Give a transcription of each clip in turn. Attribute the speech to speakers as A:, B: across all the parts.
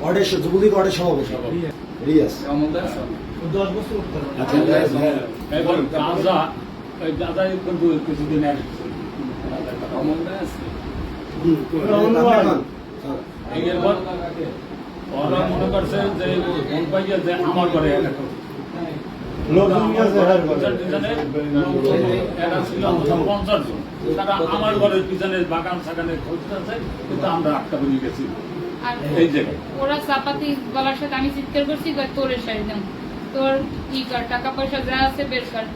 A: ওয়ার্ডের ওয়ার্ডের সভাপতি রিয়াজ। আচ্ছা,
B: এবার গাঁজা ওই গাঁজা কিন্তু কিছুদিন আগে। মনে আছে?
A: আপনার নাম?
B: এই এরপর ওরা মনে করছে যে ফোন পাইয়ে যে আমার ঘরে ঘরের পিছনে বাগান সাগানে খুঁজতেছে কিন্তু আমরা আটকা বেরিয়ে গেছি। এই জায়গায়
C: ওরা চাপাতি গলার সাথে আমি চিৎকার করছি তোর সারি দেন তোর ই কর টাকা পয়সা যা আছে বের কর।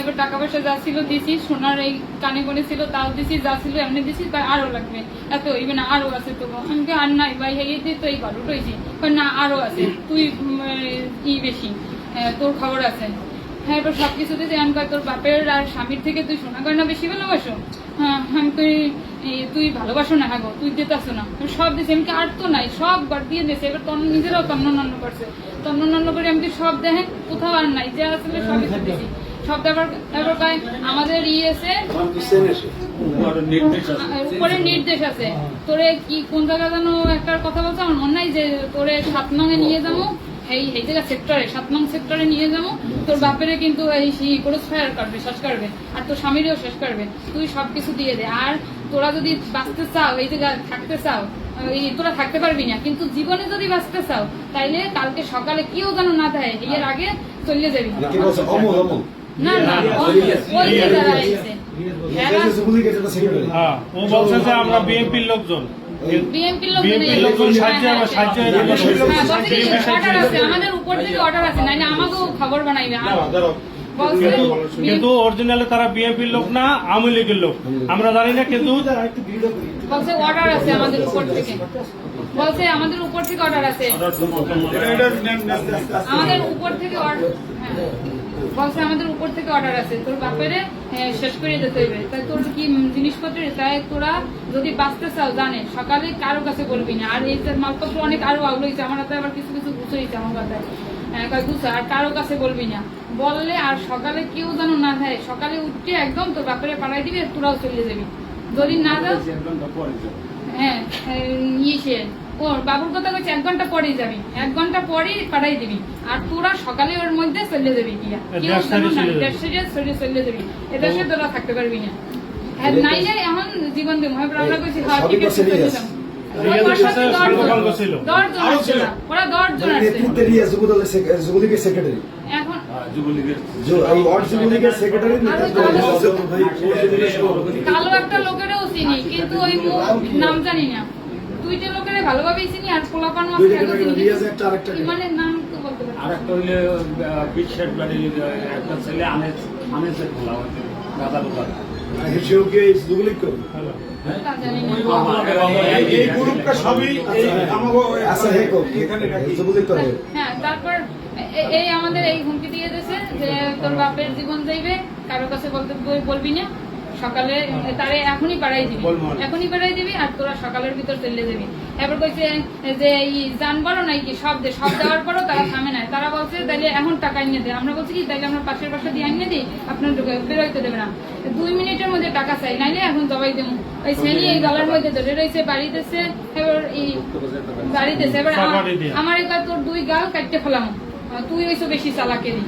C: এবার টাকা পয়সা যা ছিল দিছি সোনার এই কানে কোনে ছিল তাও দিছি যা ছিল এমনি দিছি কয় আরও লাগবে। এত হইবে না আরও আছে তো। আমি আর নাই ভাই এই দিয়ে তো এই ঘর উঠেছি। না আরও আছে। তুই ই বেশি তোর খবর আছে। হ্যাঁ এবার সব কিছু দিতে আমি তোর বাপের আর স্বামীর থেকে তুই সোনা গয়না বেশি ভালোবাসো? হ্যাঁ আমি তুই তুই ভালোবাসো না হ্যাঁ তুই দিতাস না সব দিছি আমি আর তো নাই সব বার দিয়ে দিয়েছে এবার তন্ন নিজেরাও তন্ন নন্ন করছে তন্ন নন্ন করে আমি সব দেখেন কোথাও আর নাই যা আসলে সব কয় আমাদের
B: উপরে নির্দেশ আছে
C: তোরে কি কোন জায়গা যেন একটা কথা বলছে আমার মনে যে তোরে সাত নঙে নিয়ে যাব এই এই জায়গা সেক্টরে সাত নং সেক্টরে নিয়ে যাব তোর বাপেরে কিন্তু এই করে ফায়ার করবে শেষ করবে আর তোর স্বামীরও শেষ করবে তুই সবকিছু দিয়ে দে আর তোরা যদি বাঁচতে চাও এই জায়গায় থাকতে চাও এই তোরা থাকতে পারবি না। কিন্তু জীবনে যদি বাঁচতে চাও তাইলে কালকে সকালে কেউ যেন না দেয় এর আগে চলে যাবি। না না ওই যে যারা আইছে
A: যে
D: হ্যাঁ ও বলছে যে আমরা বিএনপির লোকজন।
C: হ্যাঁ, আমাদের উপর থেকে অর্ডার আছে নাইলে আমাকেও খবর বানাইবে।
D: কিন্তু অরিজিনালি তারা বিএনপির লোক না আওয়ামী লীগের লোক। আমরা জানি না কিন্তু
C: বলছে অর্ডার আছে আমাদের উপর থেকে। বলছে আমাদের উপর থেকে অর্ডার আছে। আমাদের উপর থেকে order- হ্যাঁ। বলছে আমাদের উপর থেকে অর্ডার আছে। তোর বাপেরে শেষ করে দিতে হইবে তাই তোর কি জিনিসপত্র? তাই তোরা যদি বাঁচতে চাও জানে সকালে কারও কাছে বলবি না। আর এই মালপত্র অনেক আরও আগুলো হয়েছে আমার হাতে আবার কিছু কিছু গুছো হয়েছে আমার কথায় আর কারও কাছে বলবি না। বললে আর সকালে কেউ যেন না দেয় সকালে উঠে একদম তোর বাপেরে পাঠাই দিবি তোরাও চলে যাবি। যদি না
B: ঘণ্টা
C: হ্যাঁ ইসে ও বাবুর কথা কইছে এক ঘণ্টা পরেই যাবি। এক ঘণ্টা পরেই পাঠাই দিবি। আর তোরা সকালে ওর মধ্যে চলে যাবি গিয়া। কেউ
D: চলে যাবি।
C: যাবি এদেশে তোরা থাকতে পারবি না। আর নাইলে এখন জীবন দেবো আমরা কইছি হ্যাঁ ঠিক আছে
A: সেক্রেটারি
C: এখন কালো একটা লোকেরও চিনি কিন্তু ওই নাম জানি না। দুইটা লোকের ভালোভাবেই চিনি আর পোলাপান মাছ
A: আরেকটা
C: মানে নাম তো বলতে পারছি
B: আর হইলে বিশ্বের বাড়ির একটা ছেলে আনেস আনেসের খোলা হয়েছে দোকান
A: সেও কি এই যুবলীগ করে
C: তা
B: এই গ্রুপটা সবই
A: আচ্ছা হে
C: হ্যাঁ তারপর এই আমাদের এই হুমকি দিয়ে দিয়েছে যে তোর বাপের জীবন যাইবে কারও কাছে বলতে বলবি না। সকালে তারে এখনই পাড়াই দিবি। এখনই পাড়াই দিবি আর তোরা সকালের ভিতর চলে যাবি। এবার কইছে যে এই জানবারও নাই কি সব দে সব দেওয়ার পরও তারা থামে নাই। তারা বলছে তাইলে এখন টাকা এনে দে। আমরা বলছি কি তাইলে আমরা পাশের বাসা দিয়ে এনে দিই আপনার বেরোইতে দেবে না। দুই মিনিটের মধ্যে টাকা চাই নাইলে এখন জবাই দেবো ওই ছেলে এই গলার মধ্যে ধরে রয়েছে বাড়িতেছে এবার এই বাড়িতেছে এবার আমার- এবার তোর দুই গাল কাটতে ফেলাম। তুই হইছো বেশি চালাকেরই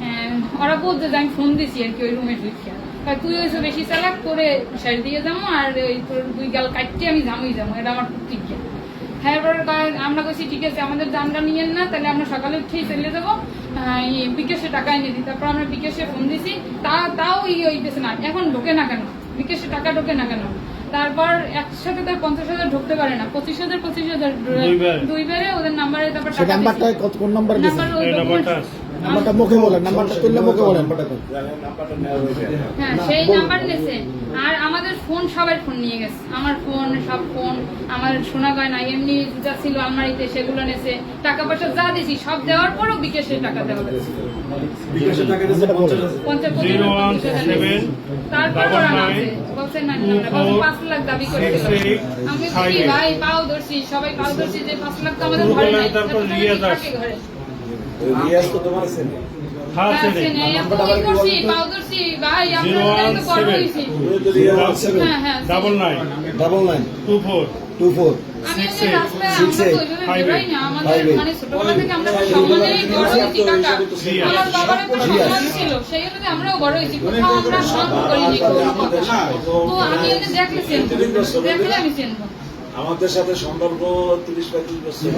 C: আহ, ওরা বলছে যে আমি ফোন দিছি আর কি ওই রুমে ঢুকিয়া তুই হইছো বেশি চালাক করে সাইড দিয়ে যাব আর ওই তোর দুই গাল কাটতে আমি জামুই যাব এটা আমার খুব ঠিক আছে। হ্যাঁ এবার কয়- আমরা কইছি ঠিক আছে আমাদের দামটা নিয়েন না তাহলে আমরা সকালে উঠেই চলে যাব বিকেশে টাকা এনে দিই। তারপর আমরা বিকাশে ফোন দিছি। তা তাও ই হইতেছে না। এখন ঢোকে না কেন? বিকাশে টাকা ঢোকে না কেন? তারপর একসাথে তার পঞ্চাশ হাজার ঢুকতে পারে না। পঁচিশ হাজার পঁচিশ হাজার
D: দুইবারে।
C: ওদের নাম্বারে তারপর টাকা
E: কোন নাম্বার
C: নাম্বার
D: নাম্বারটা
E: মুখে বলেন নাম্বারটা তুললে মুখে বলেন।
C: হ্যাঁ সেই নাম্বার নিয়েছে আর আমাদের ফোন সবার ফোন নিয়ে গেছে। আমার ফোন সব ফোন আমার শোনা গয়না এমনি যা ছিল আলমারিতে সেগুলো নেছে টাকা পয়সা যা দিছি সব দেওয়ার পরও বিকেশে টাকা দেওয়া হয়েছে।
A: দিয়েছে
C: তারপর পাঁচ লাখ দাবি করে
D: সিক্স
C: আমি। ভাই পাও ধরছি সবাই পাও ধরছি যে পাঁচ লাখ তো আমাদের ঘরে। ঘরে?
A: রিয়াজ তো তোমার ছেলে
D: হ্যাঁ
C: হ্যাঁ, হ্যাঁ,
D: double nine.
A: Double nine.
D: Two four.
A: Two four.
C: মানে আমরাও বড় হয়েছি। কোথাও আমরা সম্মান করিনি তো আমি দেখলে দেখলে আমি চিনবো।
F: আমাদের সাথে সম্পর্ক তিরিশ পঁয়ত্রিশ বছর।